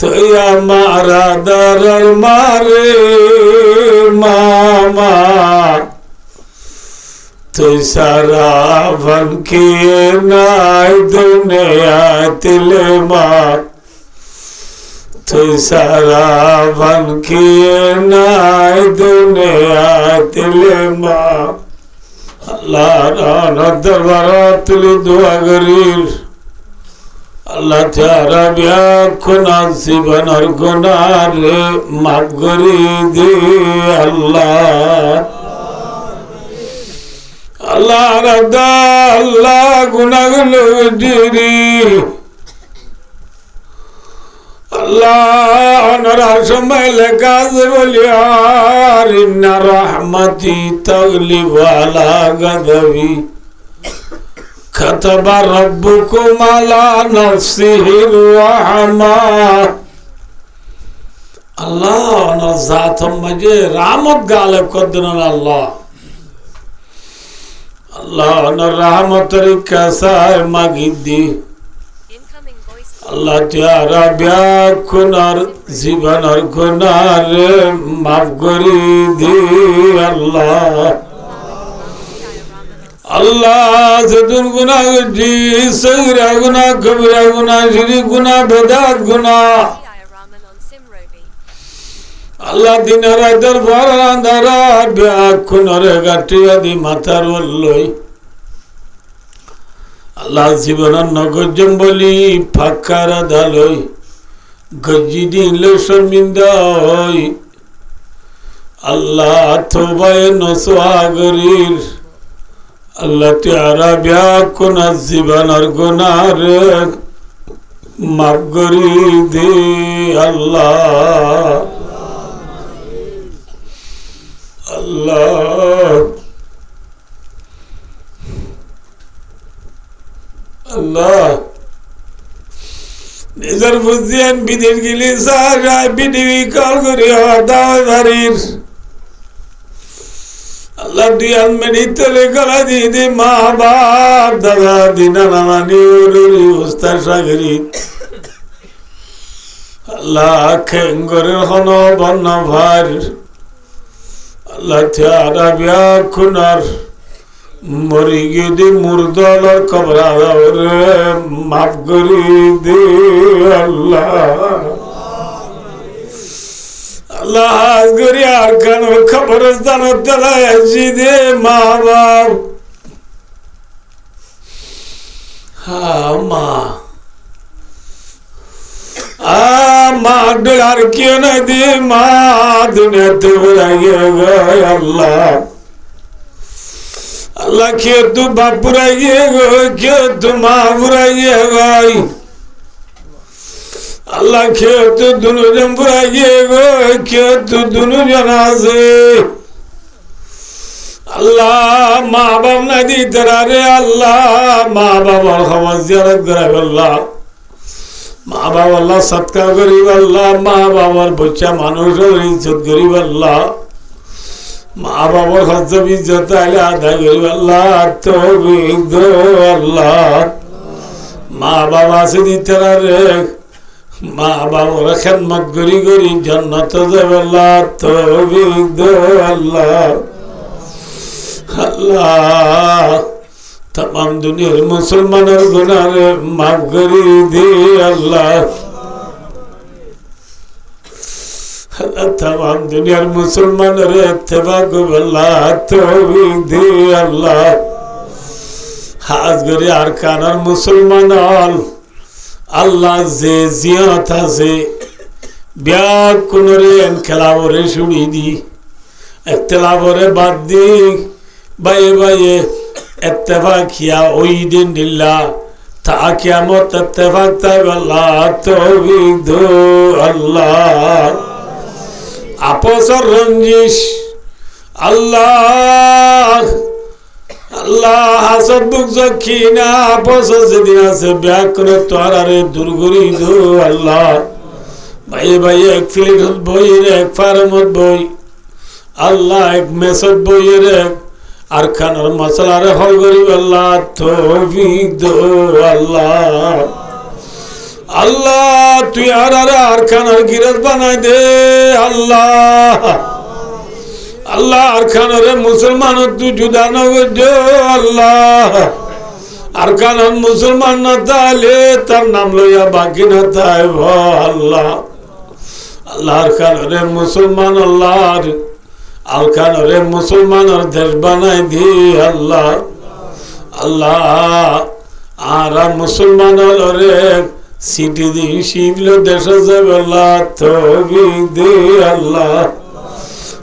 তুই আমার আদরের মারে মামা। তুই সারা ভনকি নাই দুনিয়া তিলে মা। তুই সারা ভনকি নাই দুনিয়া তিলে মা। আল্লাহ দরবার তুলি দোয়া করিস। আল্লাহ চারা ব্যাকুনা জীবনের গুণার মাফ করি দে আল্লাহ। আল্লাহ রাদা আল্লাহ গুনাগুলো ডিরি। আল্লাহ অনরার সময় লেখা আছে বলি আর রহমতি তগলিব আলা গদবি। كتب ربكم على نفسه الرحمة الله أنا ذات مجھے رحمت غالب قدنا الله الله أنا رحمت ركاسا مغيدي Incoming voice. আল্লাহ তিয়ারা ব্যাকুনার জীবনের গুনার মাফ করি দি আল্লাহ আল্লাহ যদুন গুনা করছি সগিরা গুনা কবিরা গুনা শিরি গুনা বেদাত গুনা. আল্লাহ দিনের রাতের পর আন্ধারা ব্যাকুনরে গাঠিয়া দি মাথার ওল্লই আল্লাহ জীবনের নগজম বলি ফাঁকার দালই গজ্জি দিল শর্মিন্দা আল্লাহ থোবায় নসোয়াগরির আল্লাহ তিয়ারা ব্যাকুন জীবনের গুনার মাফ করি দে আল্লাহ। আল্লাহ। আল্লাহ। নিজের বুঝিয়ান বিদেশ গেলি সারা বিডিবি কল করি দাওয়াই বাড়ির। দাদা দিনা নানানি উরুরি উস্তাদ সাগরি। আল্লাহ খেঙ্গরের হন বর্ণ ভার। আল্লাহ থিয়ারা বিয়া খুনার। মরি গিয়ে দি মুর্দলর কবরা মাফ করি দে আল্লাহ। আল্লাহ হাজ করি আর কেন খবরস্থান আসি দে মা বাপ? মা। মা আর কেউ না দে, মা। দুনিয়াতে বুড়াইয়ে গয় আল্লাহ। আল্লাহ, কেউ তু বাপ বুড়াইয়ে গো, কেউ তু মা বুড়াইয়ে গয় আল্লাহ কেউ তো দুজন বুড়াইয়ে গো কেউ তো দুজন আছে। আল্লাহ মা বাপ না দিতে রে আল্লাহ মা বাবার খবর জিয়ারত করে আল্লাহ মা বাবা আল্লাহ সৎকার করিব আল্লাহ মা বাবার বচ্চা মানুষের ইজ্জত করিব আল্লাহ মা বাবার হজ ইজ্জত আইলে আদায় করিব আল্লাহ তৌফিক আল্লাহ। মা বাবা আছে দিতে রে মা বাবার খেদমত করি করি জান্নাত দেবেল্লাহ তৌফিক দেবেল্লাহ আল্লাহ। দুনিয়ার মুসলমানের গুনারে মাফ করি দি আল্লাহ। তাম দুনিয়ার মুসলমানের তেবা গোবেল্লাহ তৌফিক দি আল্লাহ। হাজ আর কানার মুসলমান আল আল্লাহ যে জিয়াত আছে, ব্যাগ কোনরে খেলাবরে শুনি দি। এক একতলাবরে বাদ দি, বাইয়ে বাইয়ে এত্তেফা খিয়া ওই দিন দিল্লা। তা কিয়ামত এত্তেফাক তাই আল্লাহ, তৌফিক আল্লাহ। আপসর রঞ্জিশ, আল্লাহ হাসব বুক জখিনা আপস যেদিন আছে ব্যাকরে তোরারে দুর্গরি দো, আল্লাহ। ভাই ভাই এক ফিলিট বই রে এক ফার্মত বই। আল্লাহ, এক মেসত বই রে আর খানার মশলারে হল গরিব আল্লাহ, তৌফিক দো আল্লাহ। আল্লাহ, তুই আর আর আর খানার গিরাজ বানাই দে, আল্লাহ। আল্লাহ আর খানারে মুসলমান তুই জুদা নগর আল্লাহ। আর কারণ মুসলমান না তাহলে তার নাম লইয়া বাকি না তাই আল্লাহ। আল্লাহর কারণে মুসলমান আল্লাহর, আর কারণে মুসলমানের দেশ বানাই দি আল্লাহ। আল্লাহ, আর মুসলমান রে সিটি দি শিবল দেশে যাবে আল্লাহ তবি দে আল্লাহ।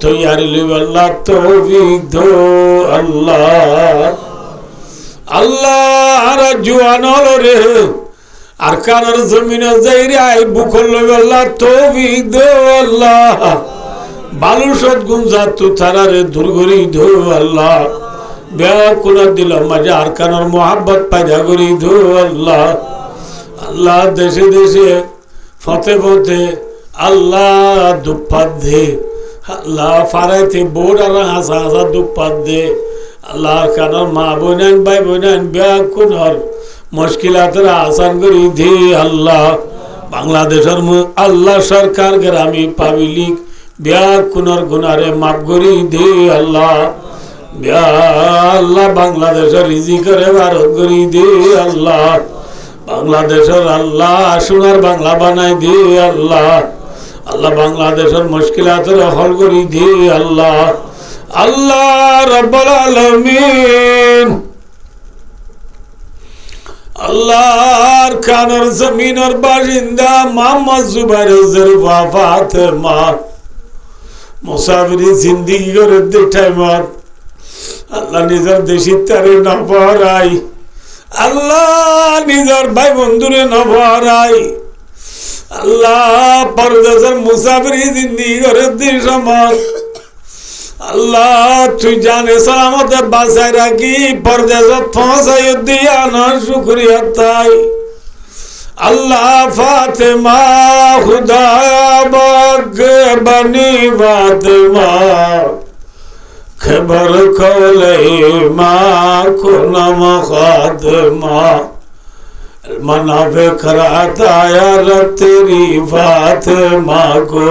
তৈয়ারি লই আল্লাহ, তৌফিক দো আল্লাহ। আল্লাহ আর আল্লাহ আল্লাহ। তু আল্লাহ। দিল মাঝে আর কানার পায়দা করি দো আল্লাহ। আল্লাহ দেশে দেশে ফতে ফতে আল্লাহ দুপাত দে। আল্লাহ ফারাইতে বোর্ড আর হাসা হাসা দুপাত দে। আল্লাহ কারণ মা বোনান ভাই বোনান ব্যাগ কোনর মুশকিলাতের আসান করি দে আল্লাহ। বাংলাদেশের আল্লাহ সরকার গ্রামী পাবলিক কোনর গুনারে মাফ করি দে আল্লাহ। আল্লাহ বাংলাদেশের রিজি করে ভারত করি দে আল্লাহ। বাংলাদেশের আল্লাহ সোনার বাংলা বানাই দি আল্লাহ। আল্লাহ বাংলাদেশের মুশকিলাতের হল করি দি আল্লাহ। আল্লাহ রব্বুল আলামিন। আল্লাহর কানের জমিনের বাসিন্দা মোহাম্মদ জুবাইর জরফা ফাতেমা মুসাফিরি জিন্দিগি করে দেখাই মত আল্লাহ নিজের দেশির তারে না আল্লাহ নিজের ভাই বন্ধুরে নভরাই আল্লাহ পরদেশের মুসাফির জিন্দি করে দিস আল্লাহ, তুই জানে সালামতে বাসায় রাখি পরদেশত ফসাই দিয়া না শুক্রিয়া তাই। আল্লাহ, ফাতেমা খুদা বাগ বানি, ফাতেমা, খবর কলে মা কোন মা खादमा मनाफे कराता यार तेरी फातिमा को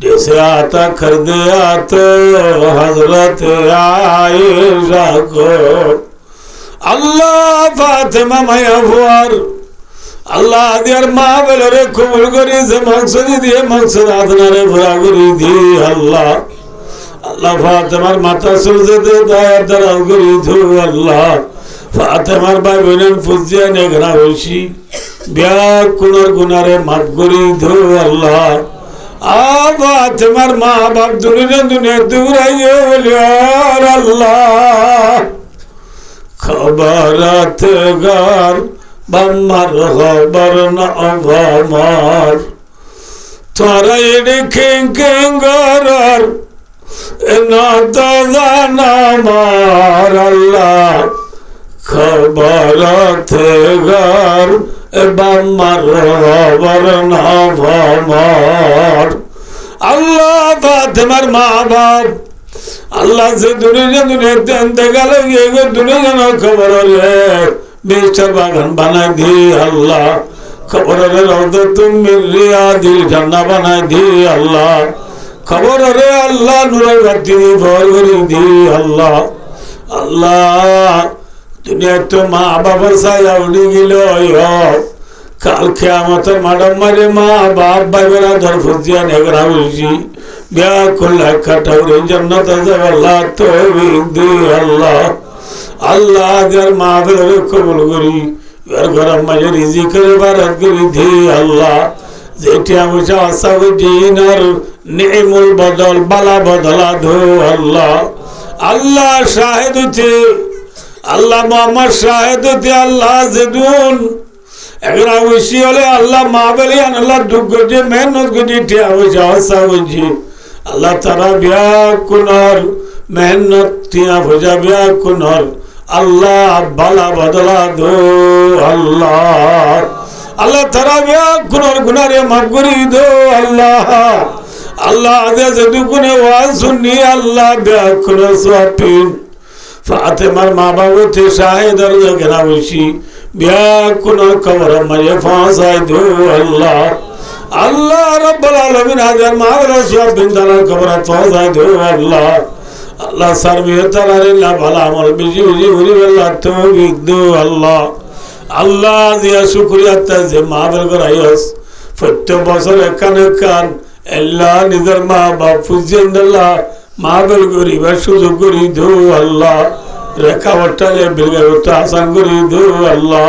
जैसे आता कर दिया तो हजरत आयशा को अल्लाह फातिमा मयफुर আল্লাহ দিয়ার মা বলে রে কবুল করি যে মকসদি দিয়ে মকসদ আপনারে ভরা করি দি আল্লাহ আল্লাহ ফাতেমার মাথা সুরজেতে দয়ার দ্বারা করি ধু আল্লাহ ফাতেমার ভাই বোনের ফুজিয়া নেগরা হইছি বিয়া কুনার গুনারে মাফ করি ধু আল্লাহ। আ মা বাপ দুনিয়া দুনিয়া দূরাইয়ে বলি আল্লাহ, খবরাত গার, বাম্মার খবর না অভামার। তোরা এডে খেং খেং গরার নামার আল্লাহ। খবর থেগার বাম্মার খবর নামার আল্লাহ ফাতেমার মা বাপ আল্লাহ যে দুনিয়া দুনিয়াতে আনতে গেল গিয়ে গো দুনিয়া খবর রে বেশার বাগান বানাই দি আল্লাহ। খবর রে রৌদ তুমি রিয়া দিল ঠান্ডা বানাই দি আল্লাহ। খবর রে আল্লাহ নুরাই বাতি ভর করি দি আল্লাহ। আল্লাহ দুনিয়া তো মা বাবার সায়া উড়ি গেল কাল খেয়ামতের মাডাম মারে মা বাপ বাইবেরা ধর ফুজিয়া নেগরা হয়েছি বিয়া করলে কাটাউরে জন্নত আল্লাহ তো আল্লাহ। আল্লাহ আগের মা বেরোরে কবুল করি। এর ঘরের মাঝে রিজি করে বারাত করি দি আল্লাহ। যেটি আমি আশা দিন আর নিমুল বদল, বালা বদলা ধো আল্লাহ। আল্লাহ শাহেদ আল্লাহ মোহাম্মদ শাহেদ হচ্ছে আল্লাহ জেদুন এখন অবশ্যই হলে আল্লাহ, মা বলে আল্লাহ দুঃখ করছে মেহনত করছে টিয়া পয়সা আশা করছি। আল্লাহ তারা বিয়া কুনর মেহনত, টিয়া পয়সা বিয়া কুনর। আল্লাহ বালা বদলা দো আল্লাহ। আল্লাহ তারা বিয়া কুনর গুনারে মাফ করি দো আল্লাহ। আল্লাহ আদে যদি কোনে ওয়াজ শুনি, আল্লাহ বিয়া কুনর সোয়াপিন ফাতেমার মা বাবুতে শাহেদার গেনা বসি বিয়া কোন খবর মাঝে ফাঁসাই দো আল্লাহ। আল্লাহ রব্বুল আলামিন হাজার মাগরা সব বিন্দালার খবর ফাঁসাই দো আল্লাহ। আল্লাহ সার্বিয়ে তালারে লা ভালা আমল বেশি বেশি ঘুরি আল্লাহ তৌফিক দো আল্লাহ। আল্লাহ দিয়া শুকরিয়া তা যে মা বের করাইস প্রত্যেক বছর একান একান, আল্লাহ নিজের মা বাপ ফুজিয়েন আল্লাহ। মা বের করি বা সুযোগ করি দো আল্লাহ। রেখা বটালে বিলগাটা আসান করি দো আল্লাহ।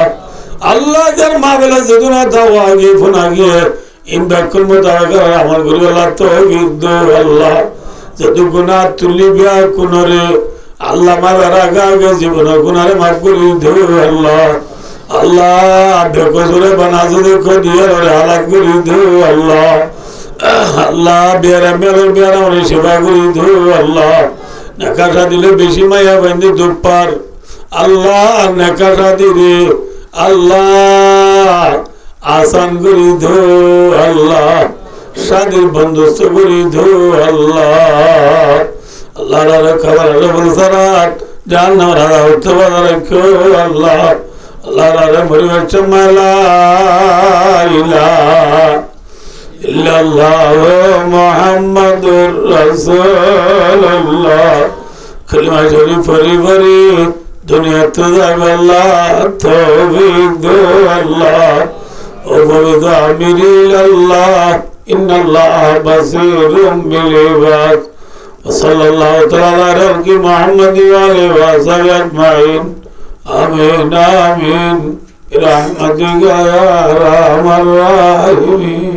আল্লাহ যার মা বেলা যেদিন দাও, আগে ফোন আগে। ইন ব্যাকুল মোতাবেক আমার করি আল্লাহ তো দো আল্লাহ। যদি গুণা তুলি বিয়া কুনরে, আল্লাহ মা বেড়া আগে আগে জীবন গুনারে মাফ করি দো আল্লাহ। আল্লাহ, দেখো জোরে বানাজো, দেখো দিয়ে হালাক করি দো আল্লাহ। আল্লাহ বিয়ারা মেয়ের বিয়ারা মানে সেবা করি দো আল্লাহ। নেকাশা দিলে বেশি মায়া বাইন্দে দুপার আল্লাহ নেকাশা দিলে আল্লাহ আসান করি ধো আল্লাহ। শাদির বন্দোবস্ত করি ধো আল্লাহ। আল্লাহ খাবার বল সারাত জান রাখা উঠতে পারা রাখো, আল্লাহ। আল্লাহ রাখা পরিবার চমালা মুহাম্মাদুর রাসূলুল্লাহ কলিমা শরীফ পড়ি পড়ি দুনিয়া তো যাবে আল্লাহ তৌফিক দো আল্লাহ ও বলিদ আমিরিল আল্লাহ ইন্নাল্লাহ বাসীরুম বিল ইবাদ وصلى الله تعالى على محمد وآله وصحبه أجمعين آمين آمين برحمتك يا أرحم الراحمين